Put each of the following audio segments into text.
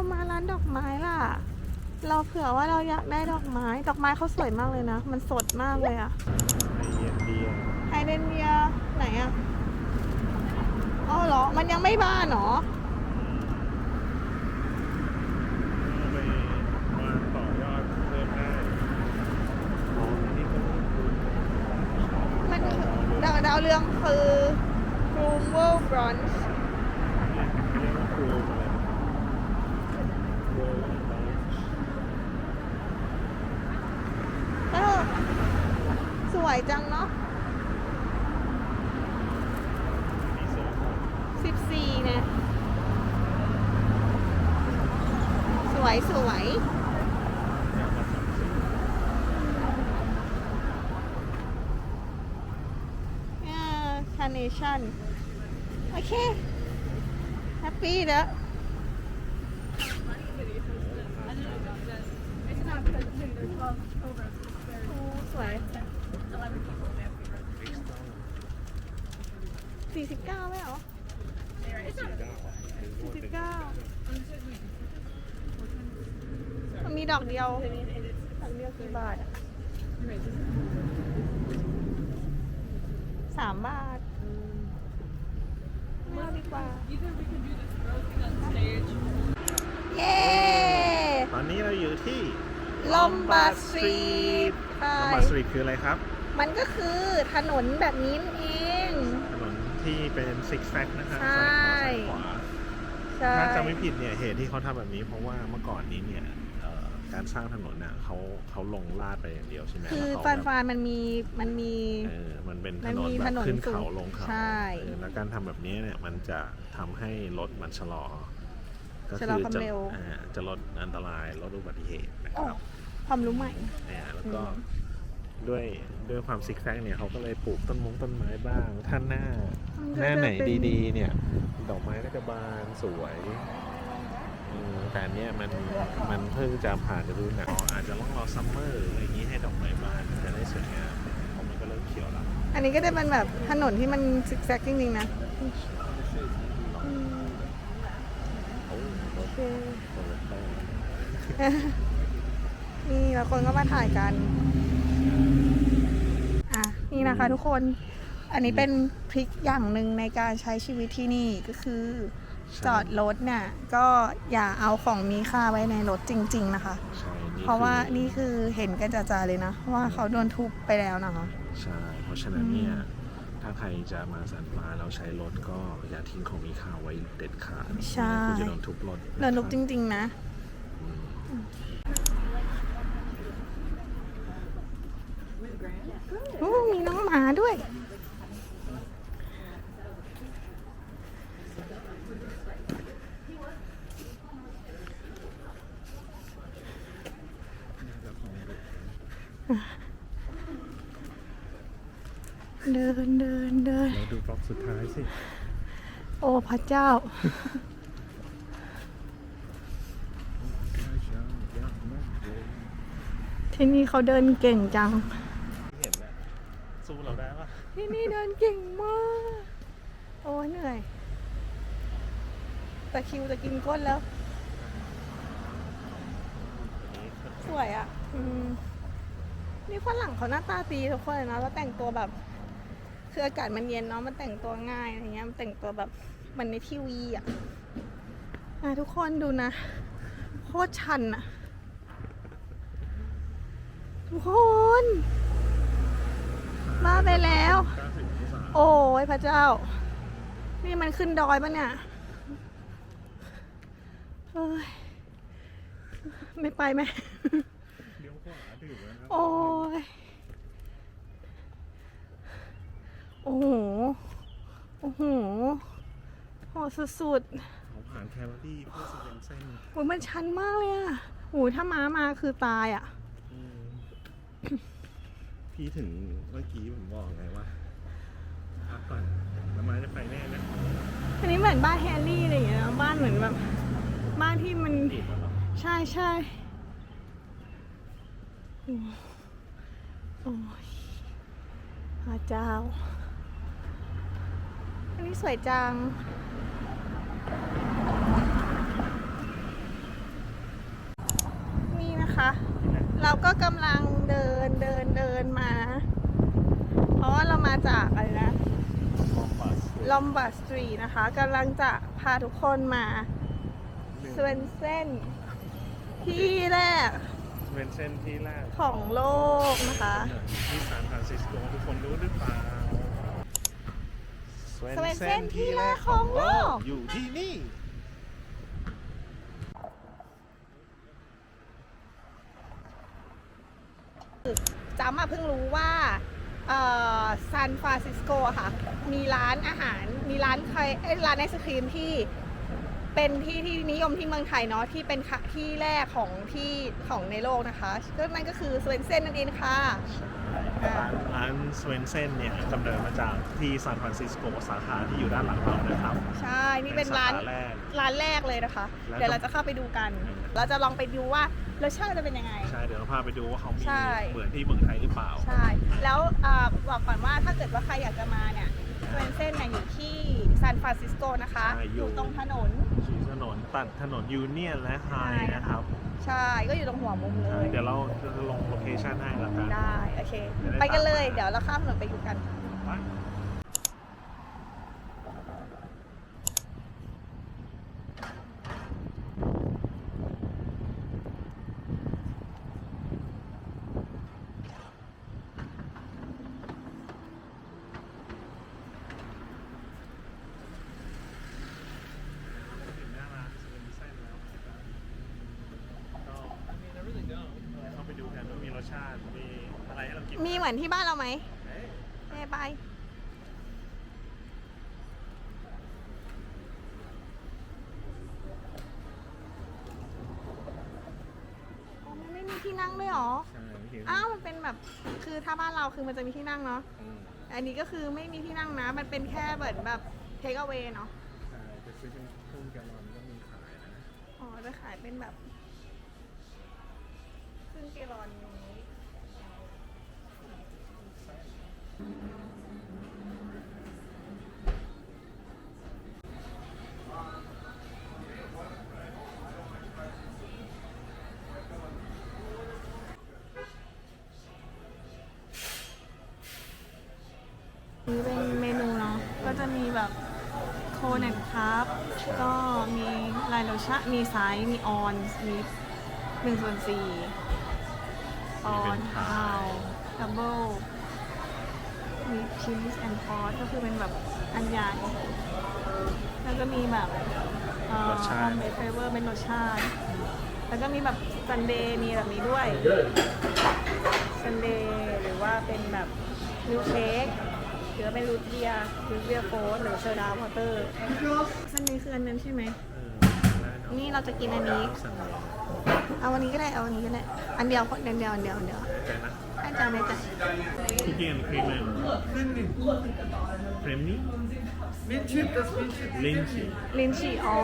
เรามาร้านดอกไม้ล่ะ เราเผื่อว่าเราอยากได้ดอกไม้ ดอกไม้เขาสวยมากเลยนะ มันสดมากเลยอะไอเย็นดีอะไฮเดรนเนียไหนอะอ๋อเหรอ มันยังไม่บานเหรอเอาไปวางต่อยอดเพิ่มได้อ๋ออันนี้ก็คือมันคือดาวดาวเรืองคือ r o o m w o r l Bronze เรียกเรียกว่าครูอะไรนะโรลล์บอล เออส วยจังเนาะมีโซ่ของสิบสี่เนี่ยสวยสวยยามาสามสิบอ่าคาร์เนชั่น โอเค แฮปปี้แล้วโอ้สวย สี่สิบเก้าไหมเหรอสี่สิบเก้ามันมีดอกเดียวดอกเดียวกี่บาทอะสามบาทมาดีกว่า เย้ ตอนนี้เราอยู่ที่ ลอมบาร์ ดสตรีทใช่ลอมบาร์ดสตรีทคืออะไรครับ มันก็คือถนนแบบนี้นั่นเอง ถนนที่เป็นซิกแซกนะครับใช่ ซ้ายขวาซ้ายขวา ใช่ ถ้าจำไม่ผิดเนี่ยเหตุที่เขาทำแบบนี้ เพราะว่าเมื่อก่อนนี้เนี่ยเอ่อการสร้างถนนน่ะเขาเขาลงลาดไปอย่างเดียวใช่ไหมคือแล้วเขฟานแบบ ฟานมันมีมันมี เออมันเป็นมัถนนนมีแบถบนนขึ้นสูงเขาลงเขาใช่เออแล้วการทำแบบนี้เนี่ยมันจะทำให้รถมันชะลอก็ชะลอความจะเร็ว อ่าจะลดอันตรายลดอุบัติเหตุนะคโอ้รับ ความรู้ใหม่เนี่ยแล้วก็อืมด้วยด้วยความซิกแซกเนี่ยเขาก็เลยปลูกต้นมงต้นไม้บ้าง ถ้าหน้ามันก็หน้าไหนจะเป็นดีๆ เนี่ย ดอกไม้ก็จะบานสวยอืมแต่อันเนี่ยมันมันเพิ่งจะผ่านฤดูหนาวอาจจะต้องรอซัมเมอร์อะไรอย่างนี้ให้ดอกไม้บานจะได้สวยงามเพราะมันก็เริ่มเขียวแล้ว อันนี้ก็จะเป็นแบบถนนที่มันซิกแซกจริงๆนะอืมโอ้โอเคโหรถแป้ง นี่แล้วคนก็มาถ่ายกันอะนี่นะคะทุกคนอันนี้เป็นพริกอย่างหนึ่งในการใช้ชีวิตที่นี่ก็คือจอดรถเนี่ยก็อย่าเอาของมีค่าไว้ในรถจริง ๆ นะคะ ใช่นี่เพราะว่าคือนี่คือเห็นกันจ่าๆเลยนะว่าเขาโดนทุบไปแล้วนะคะ ใช่เพราะฉะนั้นเนี่ยถ้าใครจะมาสันฟ้าแล้วใช้รถก็อย่าทิ้งของมีค่าไว้เด็ดขาดใช่คุณจะโดนทุบรถะโดนทุบคจรับริง ๆ นะโอ้มี น้องหมาด้วย เดินเดินเดิน เราดูบล็อกสุดท้ายสิ โอ้พระเจ้า ที่นี่เขาเดินเก่งจัง เห็นนะสู้เราได้ปะ ที่นี่เดินเก่งมาก โอ้ ยเหนื่อยแต่คิวจะกินก้นแล้ว สวยอะ อืมนี่ฝรั่งเขาหน้าตาดีทุกคนเลยนะแล้วแต่งตัวแบบ คืออากาศมันเย็นเนาะมันแต่งตัวง่ายอะไรเงี้ยมันแต่งตัวแบบมันในทีวีอะอะทุกคนดูนะ โคตรชันอะทุกคนมาไปแล้ว โอ้ยพระเจ้า นี่มันขึ้นดอยปะเนี่ยเฮ้ยไม่ไปไหม เลี้ยวขวาถึงแล้วนะโอ้ย โอ้โห โอ้โหโหสุดเขาผ่านแคลอรี่เพื่อสเปนเส้นๆโอ้ยมันชันมากเลยอะโอ้ยถ้าม้ามาคือตายอะ อืมพี่ถึงเมื่อกี้ผมบอกไงว่า พักก่อนแล้วมาจะไปแน่นะอันนี้เหมือนบ้านแฮร์รี่อะไรอย่างเงี้ยบ้านเหมือนแบบบ้านที่มันใช่ใช่โอ้โอ้ยพระเจ้า อันนี้สวยจัง นี่นะคะ เราก็กำลังเดินเดินเดินมา เพราะว่าเรามาจากอะไรนะ ลอมบาร์สตรีนะคะกำลังจะพาทุกคนมาสเวนเซนที่แรกเป็นเส้นที่แรกของโลกนะคะที่ซานฟรานซิสโกทุกคนรู้หรือเปล่าสเวนเซ่นที่แรกของโลกอยู่ที่นี่จำมาเพิ่งรู้ว่า ซานฟรานซิสโกค่ะ มีร้านอาหาร มีร้านใครร้านไอศครีมที่เป็นที่ที่นิยมที่เมืองไทยเนาะที่เป็นค่ะที่แรกของที่ของในโลกนะคะก็นั่นก็คือสเวนเซนนั่นเองค่ะ ร้านร้านสเวนเซนเนี่ยกำเนิดมาจากที่ซานฟรานซิสโกสาขาที่อยู่ด้านหลังเรานะครับ ใช่ นี่เป็นร้านสขแรก ร้านแรกเลยนะคะ แล้วก็ เดี๋ยวเราจะเข้าไปดูกัน เราจะลองไปดูว่ารสชาติจะเป็นยังไง ใช่ เดี๋ยวเราพาไปดูว่าเขามีใช่ เหมือนที่เมืองไทยหรือเปล่า ใช่ แล้วอ่าบอกก่อนว่าถ้าเกิดว่าใครอยากจะมาเนี่ยสเวนเซนเนี่ยอยู่ที่ ซานฟรานซิสโกนะคะ ใช่อยู่อยู่ตรงถนนที่ถนนตัดถนนยูเนียนและไฮใช่ นะครับใช่ก็อยู่ตรงหัวมุมเลใช่ย เดี๋ยวเราจะลงโลเคชั่นให้แล้วกัน ได้ โอเคจะได้ไปกันเลย ตามมา เดี๋ยวเราข้ามถนนไปดูกัน ไป ถึงหน้าร้านสเวนเซ่นแล้วนะครับก็เข้าไปดูกันว่ามีรสชาติ มีอะไรให้เรากิน มีเหมือนที่บ้านเราไหมเอ๊ะเอ้ไปอ๋อมันไม่มีที่นั่งด้วยเหรอ ใช่เห็นอ้าวมันเป็นแบบคือถ้าบ้านเราคือมันจะมีที่นั่งเนาะ อืมอันนี้ก็คือไม่มีที่นั่งนะ มันเป็นแค่เหมือนแบบเทคเอา a y เนาะ ใช่จะซื้อเป็นครึ่งแกลลอนก็มีขายนะอ๋อจะขายเป็นแบบครึ่งเกลอนอย่างนี้นี่ โคเนตครับ ก็มีลายโลชั่นมีไซส์มีออนมีหนึ่งส่วนสี่ออนเทาดับเบิลมีชีสแอนด์พอสก็คือเป็นแบบอันใหญ่แล้วก็มีแบบเอ่อรสชาติเฟเวอร์เป็นรสชาติ แล้วก็มีแบบซันเดย์มีแบบนี้ด้วยซันเดย์หรือว่าเป็นแบบมิลค์เชค หรือว่าเป็นรูทเบียร์รูทเบียร์โฟสหรือโซดาวอเตอร์ซันเดย์คืออันนั้นใช่ไหมเออนี่เราจะกินอันนี้สั่งเลยเอาวันนี้ก็ได้ เอาวันนี้ก็ได้ อันเดียวคนเดียวอันเดียวอันเดียวใจนะให้จานให้จานคุกกี้แอนด์ครีมเลยครีมนี่ Minchip, das Minchip. ลินชีลินชี่อ๋อ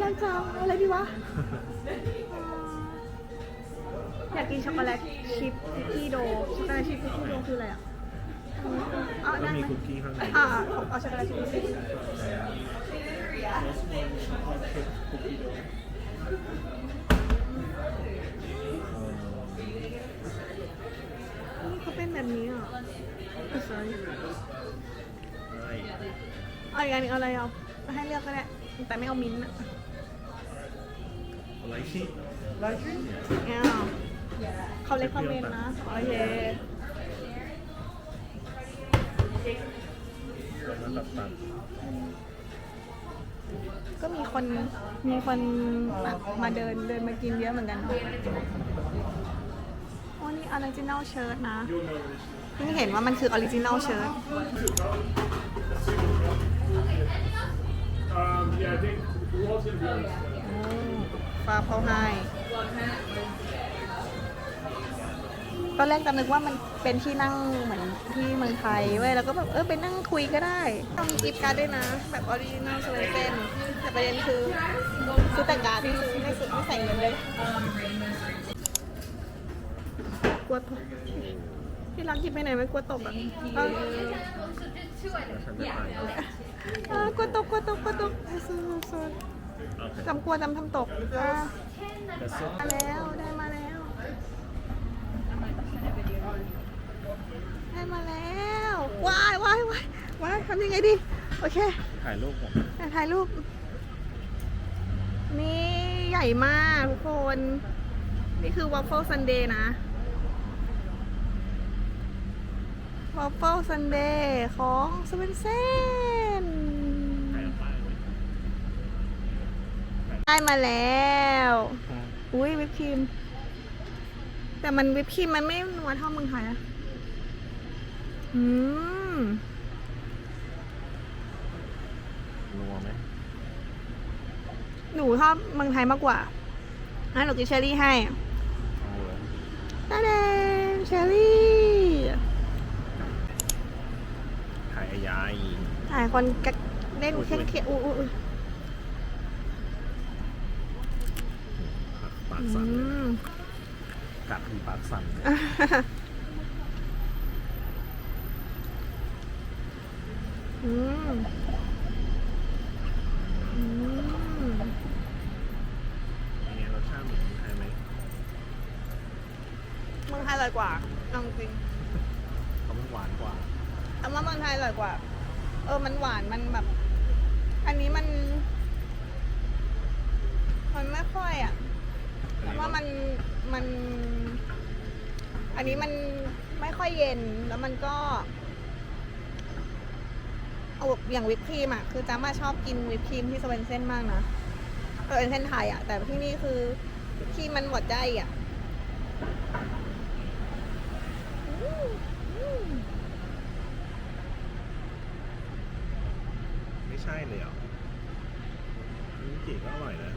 อยากจะเอาอะไรดีวะ อยากกินช็อกโกแลตชิพคุกกี้โดช็อกโกแลตชิพคุกกี้โดคืออะไรอะเอาก็ได้มีไหมคุกกี้ข้างในอ่าเอาเอาช็อกโกแลตชิพคุกกี้คุกกี้โดยนี่เขาเป็นแบบนี้เหรอ sorry เอาอีกอันหนึงเอาอะไรเอาให้เลือกก็ได้แต่ไม่เอามิ้นท์อะอะไรที่ไม่เอา เขาเลยคอมเมนต์นะ โอเคแล้วตัดตัดก็มีคนมีคนแบบมาเดินเดินมากินเยอะเหมือนกันโอ้นี่ออริจินัลเชิ้ตนะเพิ่งเห็นว่ามันคือออริจินัลเชิ้ต Um, yeah, I think the wall's gonna be on this side. ฟ้าเขาให้ ตอนแรกจำนึกว่ามันเป็นที่นั่งเหมือนที่เมืองไทยเว้ยแล้วก็แบบเออไปนั่งคุยก็ได้ต้องมีกิฟต์การ์ดด้วยนะ แบบออริจินัลสเวนเซนแต่ประเด็นคือซื้อแต่การ์ดไม่ซื้อไม่ซื้อไม่ใส่เงินเลยกลัวตกที่รักหยิบไปไหนไม่กลัวตกอะเอาแล้วฉันจะถ่ายเออกลัวตกกลัวตกกลัวตกซื้อซื้อโอเคจำกลัวจำทำตกอะแต่ซุปมาแล้วได้มาแล้ว ได้มาแล้วว้ายว้ายว้ายว้ายทำยังไงดี โอเค ถ่ายรูปผมอะถ่ายรูป นี่ใหญ่มากทุกคน นี่คือ Waffle Sunday นะ Waffle Sunday ของสเวนเซนถ่ายป้ายไว้ได้มาแล้วอุ้ยวิปครีม แต่มันวิปครีมมันไม่นัวเท่าเมืองไทยอะ อืมนัวไหมหนูชอบเมืองไทยมากกว่างั้นหนูกินเชอร์รี่ให้เอาเลยตาเดนเชอร์รี่ถ่ายไอ้ยายถ่ายคนกะเล่นเครียดเครียดอู้อู้อู้ปากอืสั่นเลยม กัดมีปากสั่นเลย อืมอืมเป็นไงรสชาติเหมือนไทยไหมเมืองไทยอร่อยกว่าเอาจริงเขามันหวานกว่า แต่ว่าเมืองไทยอร่อยกว่า เออ มันหวาน มันแบบ อันนี้มัน มันไม่ค่อยอะแต่ว่ามัน มัน อันนี้มันไม่ค่อยเย็น แล้วมันก็ เอาแบบอย่างวิปครีมอะคือจ้ามาชอบกินวิปครีมที่สเวนเซ่นมากนะสเวนเซ่นไทยอะ แต่ที่นี่คือวิปครีมมันหมดใจอะอืมอืมไม่ใช่เลยเหรอนี่จีก็อร่อยนะ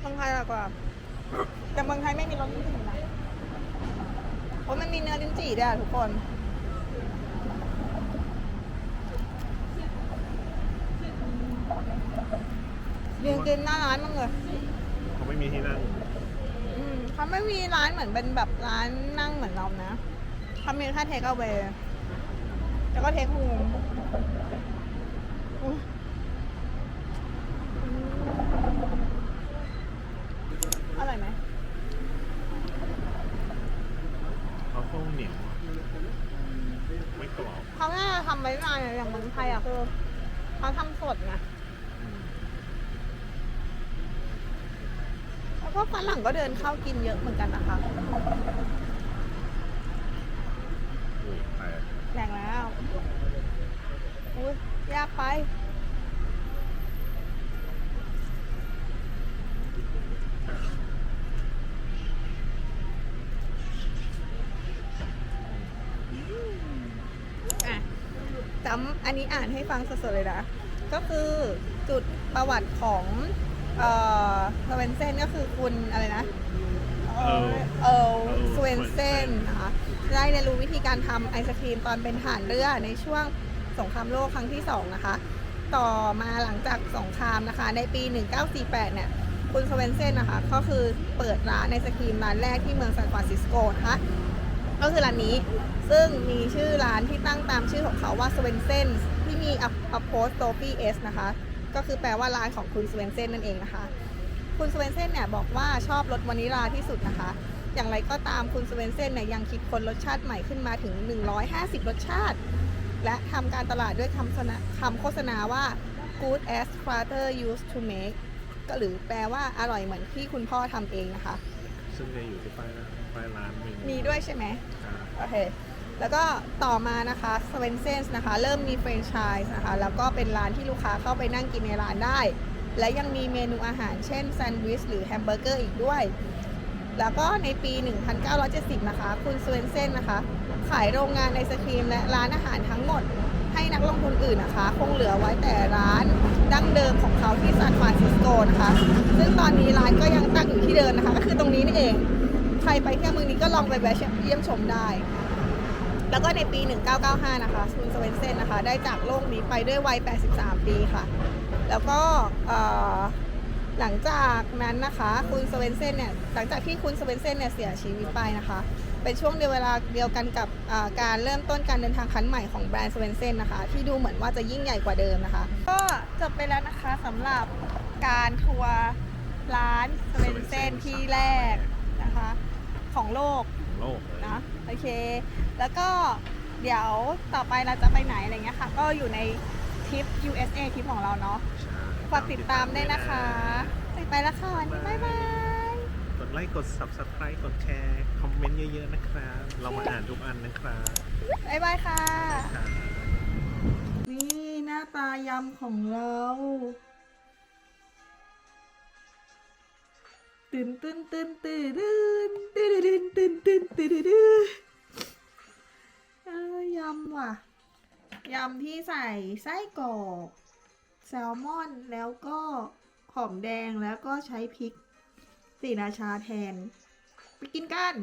เมืองไทยอร่อยกว่าแต่เมืองไทยไม่มีรสลิ้นจี่นะเพราะมันมีเนื้อลิ้นจี่ด้วยอะทุกคน ยืนกินหน้าร้านมั้งเลยเขาไม่มีที่นั่งอืมเขาไม่มีร้านเหมือนเป็นแบบร้านนั่งเหมือนเรานะเขามีแค่เทคเอาเวแล้วก็เทคโฮมอุ๊ยอืมอร่อยไหมเขาโค้งเหนียวไม่กรอบเขาแค่ทำไว้นานอย่างเมืองไทยอะคือเขาทำสดไง อืม แล้ วก็ฝรั่งก็เดินเข้ากินเยอะเหมือนกันนะคะ แรงแล้วอุ้ยยากไป อะจำอันนี้อ่านให้ฟังสดๆเลยนะ ก็คือจุดประวัติของ เอ่อสเวนเซนก็คือคุณอะไรนะ เออเออสเวนเซนนะคะได้เรียนรู้วิธีการทำไอศครีมตอนเป็นทหารเรือในช่วงสงครามโลกครั้งที่ 2 นะคะ ต่อมาหลังจากสงครามนะคะ ในปี 1948 เนี่ย คุณสเวนเซนนะคะ ก็คือเปิดร้านไอศครีมร้านแรกที่เมืองซานฟรานซิสโกนะคะ ก็คือร้านนี้ ซึ่งมีชื่อร้านที่ตั้งตามชื่อของเขาว่าสเวนเซนที่มี apostrophe s นะคะ ก็คือแปลว่าร้านของคุณสเวนเซนนั่นเองนะคะ คุณสเวนเซนเนี่ยบอกว่าชอบรสวานิลาที่สุดนะคะ อย่างไรก็ตามคุณสเวนเซนเนี่ยยังคิดค้นรสชาติใหม่ขึ้นมาถึง 150 รสชาติ และทำการตลาดด้วยคำสนะคำโฆษณาว่า good as father used to make ก็หรือแปลว่าอร่อยเหมือนที่คุณพ่อทำเองนะคะ ซึ่งจะอยู่ที่ป้ายร้านป้ายร้านมีมีด้วยใช่ไหม อ่า โอเค แล้วก็ต่อมานะคะสเวนเซนส์นะคะ เริ่มมีแฟรนไชส์นะคะ แล้วก็เป็นร้านที่ลูกค้าเข้าไปนั่งกินในร้านได้ และยังมีเมนูอาหารเช่นแซนด์วิชหรือแฮมเบอร์เกอร์อีกด้วย แล้วก็ในปี 1970 นะคะ คุณสเวนเซนนะคะ ขายโรงงานไอศครีมและร้านอาหารทั้งหมด ให้นักลงทุนอื่นนะคะ คงเหลือไว้แต่ร้านดั้งเดิมของเขาที่ซานฟรานซิสโกนะคะ ซึ่งตอนนี้ร้านก็ยังตั้งอยู่ที่เดิมนะคะ ก็คือตรงนี้นี่เอง ใครไปเที่ยวเมืองนี้ก็ลองไปแวะเยี่ยมชมได้ แล้วก็ในปี 1995 นะคะคุณสเวนเซนนะคะ ได้จากโลกนี้ไปด้วยวัย 83 ปีค่ะ แล้วก็หลังจากนั้นนะคะคุณสเวนเซนเนี่ยหลังจากที่คุณสเวนเซนเนี่ยเสียชีวิตไปนะคะ เป็นช่วงเดียวเวลาเดียวกันกับการเริ่มต้นการเดินทางครั้งใหม่ของแบรนด์สเวนเซนนะคะ ที่ดูเหมือนว่าจะยิ่งใหญ่กว่าเดิมนะคะ ก็จบไปแล้วนะคะสำหรับการทัวร์ร้านสเวนเซนที่แรกนะคะ ของโลก โลกเลย นะโอเค แล้วก็เดี๋ยวต่อไปเราจะไปไหนอะไรเงี้ยค่ะ ก็อยู่ในทริป USA ทริปของเราเนาะใช่ฝากติดตามด้วยนะคะไปแล้วค่ะวันนี้บ๊ายบาย กดไลค์ กด subscribe กดแชร์ คอมเมนต์เยอะๆนะครับ เรามาอ่านทุกอันนะครับ บ๊ายบายค่ะครับนี่หน้าตายำของเรา ตื่นตื่นตื่นตื่นตื่นตื่นตื่นตื่นตื่นตื่นเออยำว่ะยำที่ใส่ไส้กรอกแซลมอนแล้วก็หอมแดงแล้วก็ใช้พริกสีราชาแทน ไปกินกัน